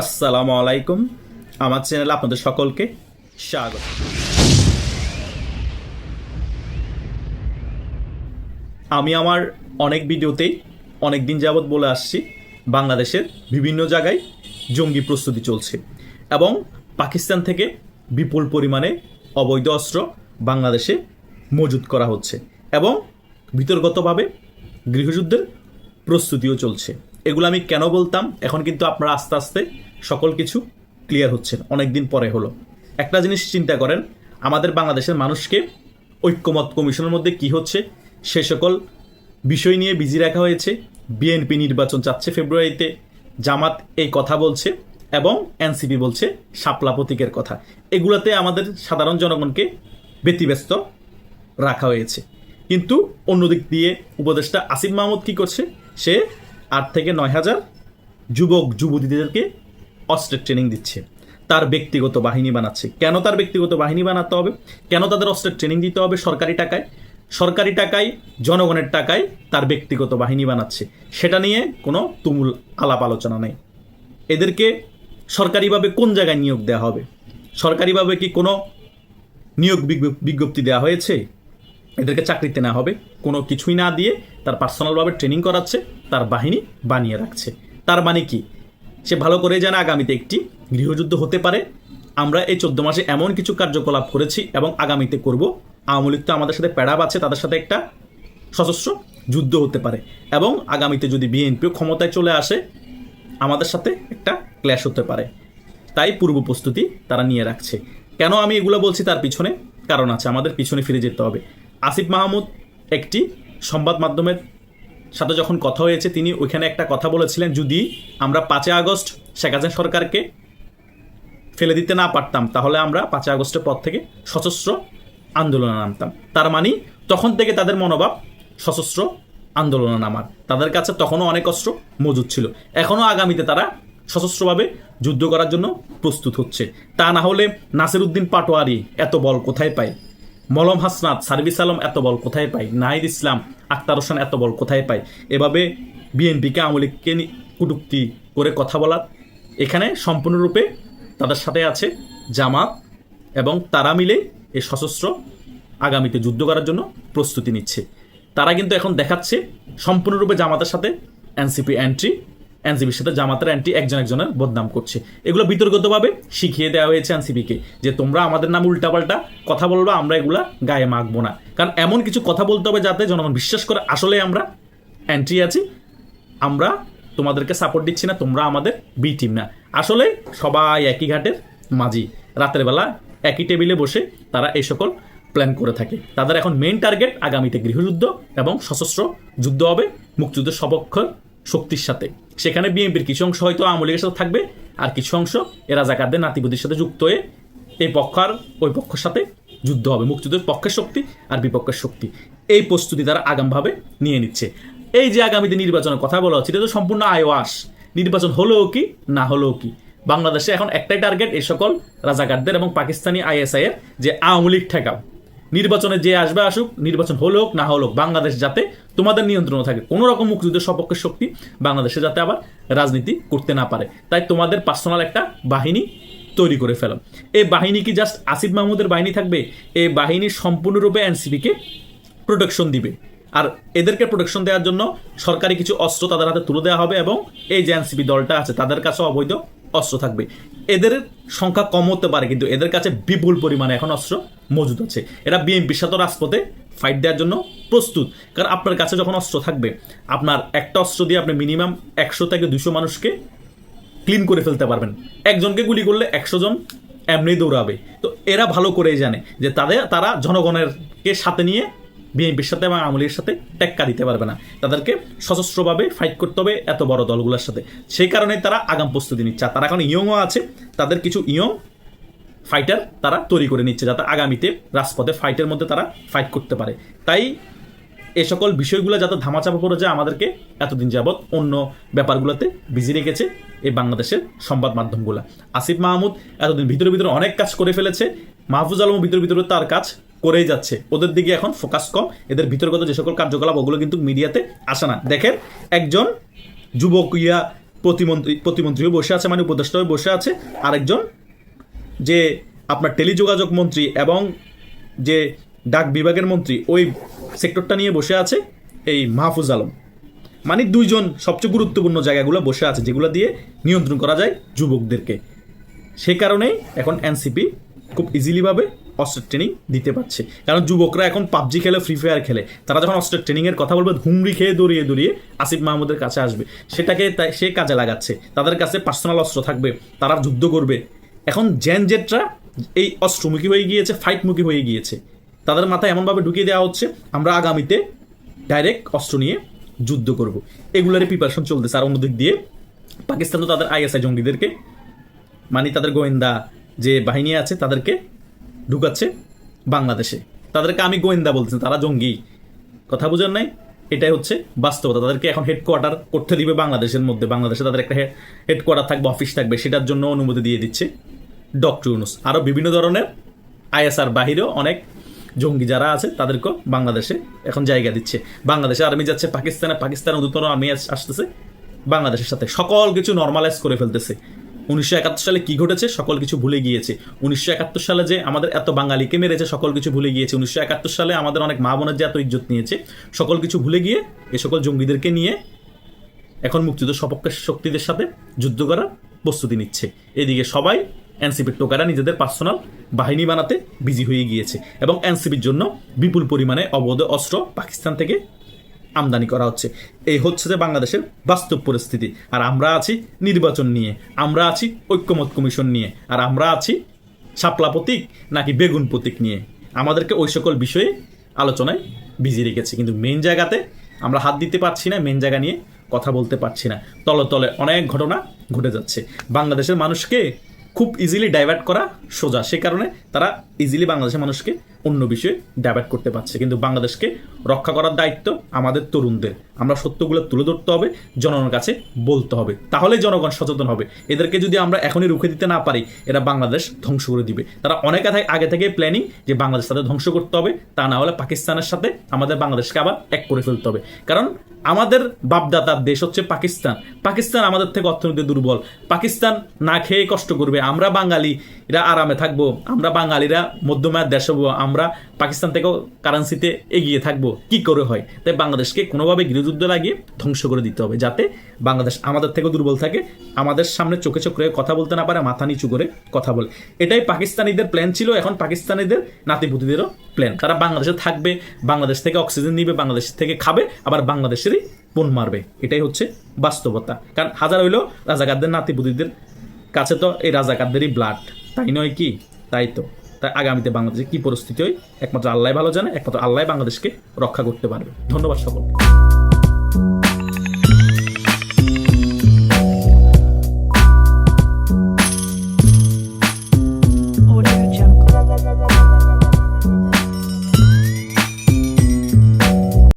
আসসালামু আলাইকুম। আমার চ্যানেলে আপনাদের সকলকে স্বাগত। আমি আমার অনেক ভিডিওতেই অনেক দিন যাবৎ বলে আসছি, বাংলাদেশের বিভিন্ন জায়গায় জঙ্গি প্রস্তুতি চলছে এবং পাকিস্তান থেকে বিপুল পরিমাণে অবৈধ অস্ত্র বাংলাদেশে মজুত করা হচ্ছে এবং বিতর্গতভাবে গৃহযুদ্ধের প্রস্তুতিও চলছে। এগুলো আমি কেন বলতাম? এখন কিন্তু আপনারা আস্তে আস্তে সকল কিছু ক্লিয়ার হচ্ছেন অনেক দিন পরে হলো। একটা জিনিস চিন্তা করেন, আমাদের বাংলাদেশের মানুষকে ঐক্যমত কমিশনের মধ্যে কি হচ্ছে? সে সকল বিষয় নিয়ে বিজি রাখা হয়েছে। বিএনপি নির্বাচন চাচ্ছে ফেব্রুয়ারিতে জামাত এই কথা বলছে এবং এনসিপি বলছে শাপলা প্রতীকের কথা। এগুলোতে আমাদের সাধারণ জনগণকে ব্যতিব্যস্ত রাখা হয়েছে। কিন্তু অন্যদিক দিয়ে উপদেষ্টা আসিফ মাহমুদ কি করছে? সে আট থেকে নয় হাজার যুবক, যুবতীদেরকে অস্ত্রের ট্রেনিং দিচ্ছে। তার ব্যক্তিগত বাহিনী বানাচ্ছে। কেন তার ব্যক্তিগত বাহিনী বানাতে হবে? কেন তাদের অস্ত্রের ট্রেনিং দিতে হবে সরকারি টাকায়? সরকারি টাকায়, জনগণের টাকায় তার ব্যক্তিগত বাহিনী বানাচ্ছে। সেটা নিয়ে কোনো তুমুল আলাপ আলোচনা নেই। এদেরকে সরকারিভাবে কোন জায়গায় নিয়োগ দেওয়া হবে? সরকারিভাবে কি কোনো নিয়োগ বিজ্ঞপ্তি দেওয়া হয়েছে? এদেরকে চাকরিতে না হবে। কোনো কিছুই না দিয়ে তার পার্সোনালভাবে ট্রেনিং করাচ্ছে, তার বাহিনী বানিয়ে রাখছে। তার মানে কি? সে ভালো করে জানে আগামীতে একটি গৃহযুদ্ধ হতে পারে। আমরা এই চোদ্দ মাসে এমন কিছু কার্যকলাপ করেছি এবং আগামীতে করব। আওয়ামী লীগ তো আমাদের সাথে প্যাড়াব আছে, তাদের সাথে একটা সশস্ত্র যুদ্ধ হতে পারে এবং আগামীতে যদি বিএনপিও ক্ষমতায় চলে আসে, আমাদের সাথে একটা ক্ল্যাশ হতে পারে। তাই পূর্ব প্রস্তুতি তারা নিয়ে রাখছে। কেন আমি এগুলো বলছি তার পিছনে? কারণ আছে, আমাদের পিছনে ফিরে যেতে হবে। আসিফ মাহমুদ একটি সংবাদ মাধ্যমের সাথে যখন কথা হয়েছে, তিনি ওইখানে একটা কথা বলেছিলেন, যদি আমরা পাঁচই আগস্ট শেখ হাসিনা সরকারকে ফেলে দিতে না পারতাম, তাহলে আমরা পাঁচই আগস্টের পর থেকে সশস্ত্র আন্দোলনে নামতাম। তার মানে তখন থেকে তাদের মনোভাব সশস্ত্র আন্দোলনে নামার। তাদের কাছে তখনও অনেক অস্ত্র মজুদ ছিল। এখনও আগামীতে তারা সশস্ত্রভাবে যুদ্ধ করার জন্য প্রস্তুত হচ্ছে। তা না হলে নাসির উদ্দিন পাটোয়ারি এত বল কোথায় পায়? মলম হাসনাত, সার্ভিস আলম এত বল কোথায় পায়? নাহিদ ইসলাম, আক্তার হোসেন এত বল কোথায় পায়? এভাবে বিএনপিকে আওয়ামী লীগকে কটূক্তি করে কথা বলার এখানে সম্পূর্ণরূপে তাদের সাথে আছে জামাত এবং তারা মিলে এই সশস্ত্র আগামীতে যুদ্ধ করার জন্য প্রস্তুতি নিচ্ছে। তারা কিন্তু এখন দেখাচ্ছে সম্পূর্ণরূপে জামাতের সাথে এনসিপি অ্যান্ট্রি এনসিপির সাথে জামাতের অ্যান্টি একজন একজনের বদনাম করছে। এগুলো বিতর্কতভাবে শিখিয়ে দেওয়া হয়েছে এনসিপিকে যে তোমরা আমাদের নাম উল্টাপাল্টা কথা বলবা, আমরা এগুলা গায়ে মাখবো না। কারণ এমন কিছু কথা বলতে হবে যাতে জনগণ বিশ্বাস করে আসলে আমরা অ্যান্ট্রি আছি, আমরা তোমাদেরকে সাপোর্ট দিচ্ছি না, তোমরা আমাদের বি টিম না। আসলে সবাই একই ঘাটের মাঝি। রাতের বেলা একই টেবিলে বসে তারা এই সকল প্ল্যান করে থাকে। তাদের এখন মেন টার্গেট আগামীতে গৃহযুদ্ধ এবং সশস্ত্র যুদ্ধ হবে, মুক্তিযুদ্ধের সপক্ষ শক্তির সাথে। সেখানে বিএনপির কিছু অংশ হয়তো আওয়ামী লীগের সাথে থাকবে, আর কিছু অংশ এ রাজাকারদের নাতিবুদ্ধির সাথে যুক্ত হয়ে এই পক্ষ আর ওই পক্ষের সাথে যুদ্ধ হবে, মুক্তিযুদ্ধের পক্ষের শক্তি আর বিপক্ষের শক্তি। এই প্রস্তুতি তারা আগামভাবে নিয়ে নিচ্ছে। এই যে আগামীতে নির্বাচনের কথা বলা হচ্ছে, এটা তো সম্পূর্ণ আয়োয়াস নির্বাচন হলেও কি, না হলেও কি? বাংলাদেশে এখন একটাই টার্গেট এই সকল রাজাকারদের এবং পাকিস্তানি আইএসআই এর যে আওয়ামী লীগ ঠেকাও। নির্বাচনে যে আসবে আসুক নির্বাচন হলো হোক না হলো হোক, বাংলাদেশ যাতে তোমাদের নিয়ন্ত্রণে থাকে। কোনো রকম মুক্তিযুদ্ধের সপক্ষের শক্তি বাংলাদেশে যাতে আবার রাজনীতি করতে না পারে। তাই তোমাদের পার্সোনাল একটা বাহিনী তৈরি করে ফেলো এই বাহিনী কি জাস্ট আসিফ মাহমুদের বাহিনী থাকবে? এই বাহিনী সম্পূর্ণরূপে এনসিপিকে প্রোটেকশন দিবে। আর এদেরকে প্রোটেকশন দেওয়ার জন্য সরকারি কিছু অস্ত্র তাদের হাতে তুলে দেওয়া হবে এবং এই যে এনসিপি দলটা আছে তাদের কাছে অবৈধ অস্ত্র থাকবে। এদের সংখ্যা কম হতে পারে কিন্তু এদের কাছে বিপুল পরিমাণে এখন অস্ত্র মজুদ আছে। এরা বিএনপির সাথে রাজপথে ফাইট দেওয়ার জন্য প্রস্তুত। কারণ আপনার কাছে যখন অস্ত্র থাকবে, আপনার একটা অস্ত্র দিয়ে আপনি মিনিমাম একশো থেকে দুশো মানুষকে ক্লিন করে ফেলতে পারবেন। একজনকে গুলি করলে একশো জন এমনি দৌড়াবে। তো এরা ভালো করেই জানে যে তাদের, তারা জনগণের কে সাথে নিয়ে বিএনপির সাথে এবং আওয়ামী সাথে টেক্কা দিতে পারবে না। তাদেরকে সশস্ত্রভাবে ফাইট করতে হবে এত বড় দলগুলোর সাথে। সেই কারণে তারা আগাম প্রস্তুতি নিচ্ছে। তারা এখন ইয়ংও আছে। তাদের কিছু ইয়ং ফাইটার তারা তৈরি করে নিচ্ছে, যাতে আগামীতে রাজপথে ফাইটের মধ্যে তারা ফাইট করতে পারে। তাই এ সকল বিষয়গুলো যাতে ধামাচাপা পড়ে যায় আমাদেরকে, এতদিন যাবৎ অন্য ব্যাপারগুলোতে বিজি রেখেছে এই বাংলাদেশের সংবাদ মাধ্যমগুলো। আসিফ মাহমুদ এতদিন ভিতরে ভিতরে অনেক কাজ করে ফেলেছে, মাহফুজ আলম ভিতরে ভিতরে তার কাজ করেই যাচ্ছে। ওদের দিকে এখন ফোকাস কম, এদের ভিতরগত যে সকল কার্যকলাপ, ওগুলো কিন্তু মিডিয়াতে আসে না। দেখেন, একজন যুবক ইয়া প্রতিমন্ত্রী, প্রতিমন্ত্রীও বসে আছে মানে উপদেষ্টাও বসে আছে, আরেকজন যে আপনার টেলিযোগাযোগ মন্ত্রী এবং যে ডাক বিভাগের মন্ত্রী, ওই সেক্টরটা নিয়ে বসে আছে এই মাহফুজ আলম। মানে দুইজন সবচেয়ে গুরুত্বপূর্ণ জায়গাগুলো বসে আছে, যেগুলো দিয়ে নিয়ন্ত্রণ করা যায় যুবকদেরকে। সে কারণেই এখন এনসিপি খুব ইজিলিভাবে অস্ত্রের ট্রেনিং দিতে পারছে। কারণ যুবকরা এখন পাবজি খেলে ফ্রি ফায়ার খেলে, তারা যখন অস্ত্রের ট্রেনিংয়ের কথা বলবে, হুমড়ি খেয়ে দৌড়িয়ে দৌড়িয়ে আসিফ মাহমুদের কাছে আসবে। সেটাকে সে কাজে লাগাচ্ছে। তাদের কাছে পার্সোনাল অস্ত্র থাকবে, তারা যুদ্ধ করবে। এখন জেন জেটরা এই অস্ত্রমুখী হয়ে গিয়েছে ফাইটমুখী হয়ে গিয়েছে। তাদের মাথায় এমনভাবে ঢুকিয়ে দেওয়া হচ্ছে, আমরা আগামীতে ডাইরেক্ট অস্ত্র নিয়ে যুদ্ধ করব। এগুলোরই প্রিপারেশন চলতেছে। আর অন্যদিক দিয়ে পাকিস্তান তো তাদের আইএসআই জঙ্গিদেরকে মানে তাদের গোয়েন্দা যে বাহিনী আছে, তাদেরকে ঢুকাচ্ছে বাংলাদেশে। তাদেরকে আমি গোয়েন্দা বলতেছি তারা জঙ্গি। কথা বুঝেন নাই, এটাই হচ্ছে বাস্তবতা। তাদেরকে এখন হেডকোয়ার্টার করতে দিবে বাংলাদেশের মধ্যে। বাংলাদেশে তাদের একটা হেডকোয়ার্টার থাকবে অফিস থাকবে, সেটার জন্য অনুমতি দিয়ে দিচ্ছে। ডক্টর ইউনুস আরও বিভিন্ন ধরনের আইএসআর বাহিরেও অনেক জঙ্গি যারা আছে, তাদেরকেও বাংলাদেশে এখন জায়গা দিচ্ছে। বাংলাদেশে আর্মি যাচ্ছে, পাকিস্তানে, পাকিস্তান উদ্যতন আর্মি আসতেছে। বাংলাদেশের সাথে সকল কিছু নর্মালাইজ করে ফেলতেছে। উনিশশো একাত্তর সালে কি ঘটেছে? সকল কিছু ভুলে গিয়েছে। উনিশশো একাত্তর সালে যে আমাদের এত বাঙালিকে মেরেছে, সকল কিছু ভুলে গিয়েছে। উনিশশো একাত্তর সালে আমাদের অনেক মা বোনের যে এত ইজ্জত নিয়েছে, সকল কিছু ভুলে গিয়ে এ সকল জঙ্গিদেরকে নিয়ে এখন মুক্তিযুদ্ধ সপক্ষের শক্তিদের সাথে যুদ্ধ করার প্রস্তুতি নিচ্ছে। এদিকে সবাই এনসিপির টোকারা নিজেদের পার্সোনাল বাহিনী বানাতে বিজি হয়ে গিয়েছে এবং এনসিপির জন্য বিপুল পরিমাণে অবৈধ অস্ত্র পাকিস্তান থেকে আমদানি করা হচ্ছে। এই হচ্ছে যে বাংলাদেশের বাস্তব পরিস্থিতি। আর আমরা আছি নির্বাচন নিয়ে, আমরা আছি ঐক্যমত কমিশন নিয়ে, আর আমরা আছি শাপলা প্রতীক নাকি বেগুন প্রতীক নিয়ে। আমাদেরকে ওই সকল বিষয়ে আলোচনায় বিজি রেখেছে। কিন্তু মেন জায়গাতে আমরা হাত দিতে পারছি না মেন জায়গা নিয়ে কথা বলতে পারছি না। তলে তলে অনেক ঘটনা ঘটে যাচ্ছে। বাংলাদেশের মানুষকে খুব ইজিলি ডাইভার্ট করা সোজা। সে কারণে তারা ইজিলি বাংলাদেশের মানুষকে অন্য বিষয়ে ডাইভার্ট করতে পারছে। কিন্তু বাংলাদেশকে রক্ষা করার দায়িত্ব আমাদের তরুণদের। আমরা সত্যগুলো তুলে ধরতে হবে, জনগণের কাছে বলতে হবে। তাহলে জনগণ সচেতন হবে। এদেরকে যদি আমরা এখনই রুখে দিতে না পারি, এরা বাংলাদেশ ধ্বংস করে দিবে। তারা অনেক আগে থেকে প্ল্যানিং যে বাংলাদেশ তাদের ধ্বংস করতে হবে, তা না হলে পাকিস্তানের সাথে আমাদের বাংলাদেশকে আবার এক করে ফেলতে হবে। কারণ আমাদের বাপদাতার দেশ হচ্ছে পাকিস্তান। পাকিস্তান আমাদের থেকে অর্থনীতি দুর্বল। পাকিস্তান না খেয়ে কষ্ট করবে। আমরা বাঙালি, এরা আরামে থাকব। আমরা বাঙালিরা মধ্যমায়ের দেশ হব। আমরা পাকিস্তান থেকেও কারেন্সিতে এগিয়ে থাকব। কি করে হয়? তাই বাংলাদেশকে কোনোভাবে গৃহযুদ্ধ লাগিয়ে ধ্বংস করে দিতে হবে, যাতে বাংলাদেশ আমাদের থেকেও দুর্বল থাকে, আমাদের সামনে চোখে চোখে কথা বলতে না পারে, মাথা নিচু করে কথা বলে। এটাই পাকিস্তানিদের প্ল্যান ছিল, এখন পাকিস্তানিদের নাতিপুতিদেরও প্ল্যান তারা বাংলাদেশে থাকবে, বাংলাদেশ থেকে অক্সিজেন নিবে, বাংলাদেশ থেকে খাবে, আবার বাংলাদেশেরই পণ মারবে। এটাই হচ্ছে বাস্তবতা। কারণ হাজার হইলেও রাজাকারদের নাতিপুতিদের কাছে তো এই রাজাকারদেরই ব্লাড তাই নয় কি? তাই তো। তাই আগামীতে বাংলাদেশে কি পরিস্থিতি হয়? একমাত্র আল্লাহ ভালো জানে, একমাত্র আল্লাহ বাংলাদেশকে রক্ষা করতে পারবে। ধন্যবাদ সকলকে।